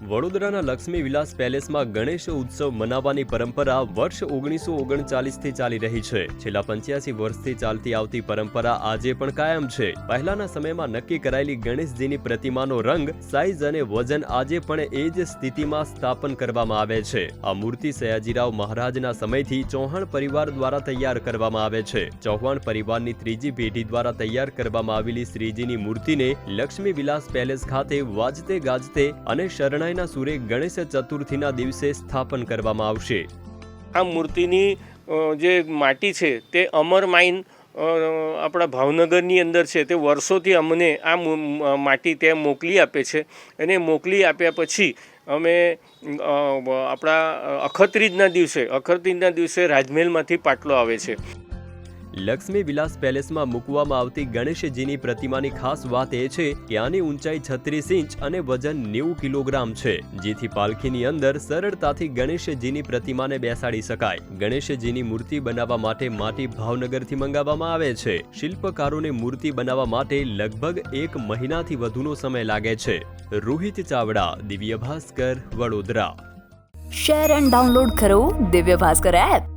વડોદરાના લક્ષ્મી વિલાસ પેલેસમાં ગણેશ ઉત્સવ મનાવવાની પરંપરા વર્ષ ઓગણીસો ઓગણચાલીસથી ચાલી રહી છે. છેલ્લા પંચ્યાસી વર્ષથી ચાલતી આવતી પરંપરા આજે પણ કાયમ છે. પહેલાના સમયમાં નક્કી કરાયેલી ગણેશજીની પ્રતિમાનો રંગ સાઇઝ અને વજન આજે પણ એ જ સ્થિતિમાં સ્થાપન કરવામાં આવે છે. આ મૂર્તિ સયાજીરાવ મહારાજના સમયથી ચૌહાણ પરિવાર દ્વારા તૈયાર કરવામાં આવે છે. ચૌહાણ પરિવારની ત્રીજી પેઢી દ્વારા તૈયાર કરવામાં આવેલી શ્રીજીની મૂર્તિને લક્ષ્મી વિલાસ પેલેસ ખાતે વાજતે ગાજતે અને શરણાઈના સુરે ગણેશ ચતુર્થીના દિવસે સ્થાપન કરવામાં આવશે. આ મૂર્તિની જે માટી છે, તે અમર માઇન આપણા ભાવનગરની અંદર છે, તે વર્ષોથી અમને આ માટી ત્યાં મોકલી આપે છે. અને મોકલી આપ્યા પછી અમે આપણા અખત્રીજના દિવસે અખત્રીજના દિવસે રાજમહેલમાંથી પાટલો આવે છે. લક્ષ્મી વિલાસ પેલેસમાં મૂકવામાં આવતી ગણેશજીની પ્રતિમાની ખાસ વાત એ છે કે આની ઊંચાઈ છત્રીસ ઇંચ અને વજન નેવું કિલોગ્રામ છે, જેથી પાલખીની અંદર સરળતાથી ગણેશજીની પ્રતિમાને બેસાડી શકાય. ગણેશજીની મૂર્તિ બનાવવા માટે માટી ભાવનગરથી મંગાવવામાં આવે છે. શિલ્પકારોને મૂર્તિ બનાવવા માટે લગભગ એક મહિનાથી વધુનો સમય લાગે છે. Rohit Chavda, Divya Bhaskar, Vadodara. Share and download કરો દિવ્ય ભાસ્કર એપ.